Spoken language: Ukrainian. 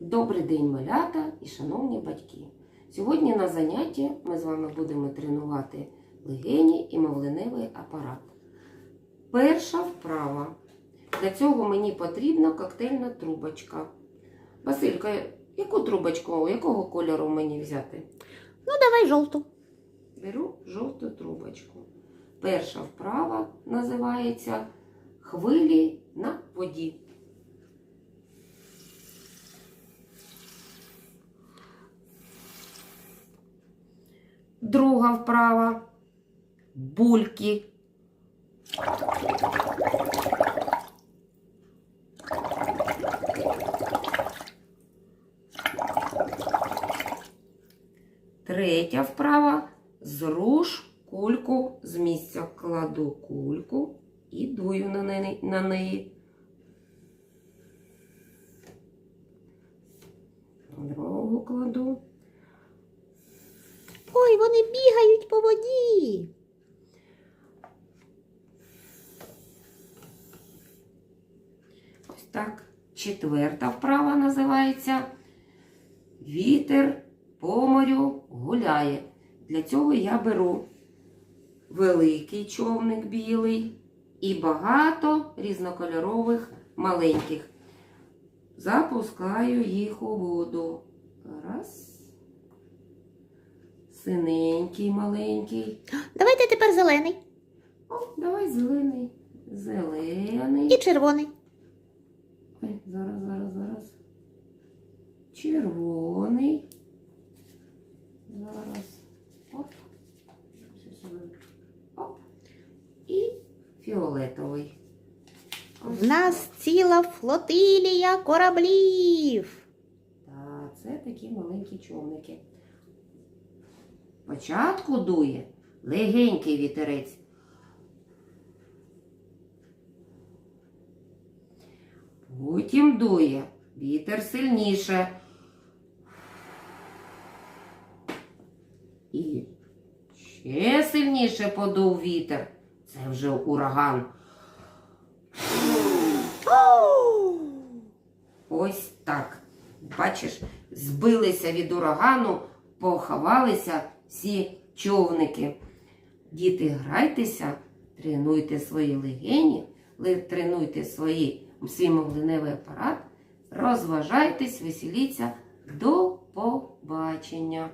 Добрий день, малята і шановні батьки! Сьогодні на занятті ми з вами будемо тренувати легені і мовленевий апарат. Перша вправа. Для цього мені потрібна коктейльна трубочка. Василька, яку трубочку, якого кольору мені взяти? Ну, давай жовту. Беру жовту трубочку. Перша вправа називається Хвилі на воді. Друга вправа бульки. Третя вправа зруш кульку з місця. Кладу кульку і дую на неї. На неї. Другу кладу. Вони бігають по воді. Ось так. Четверта вправа називається Вітер по морю гуляє. Для цього я беру великий човник білий і багато різнокольорових маленьких. Запускаю їх у воду. Раз. Синенький маленький. Давайте тепер зелений О, давай зелений. Зелений. і червоний. Ой, зараз, зараз, зараз. Червоний. Зараз. Оп. Оп. І фіолетовий. Ось В нас ціла флотилія кораблів. Так, це такі маленькі човники. Спочатку дує легенький вітерець. Потім дує вітер сильніше. І ще сильніше подув вітер. Це вже ураган. Ось так. Бачиш, збилися від урагану, поховалися всі човники. Діти, грайтеся, тренуйте свої легені, тренуйте свої, свій мовленевий апарат, розважайтесь, веселіться. До побачення!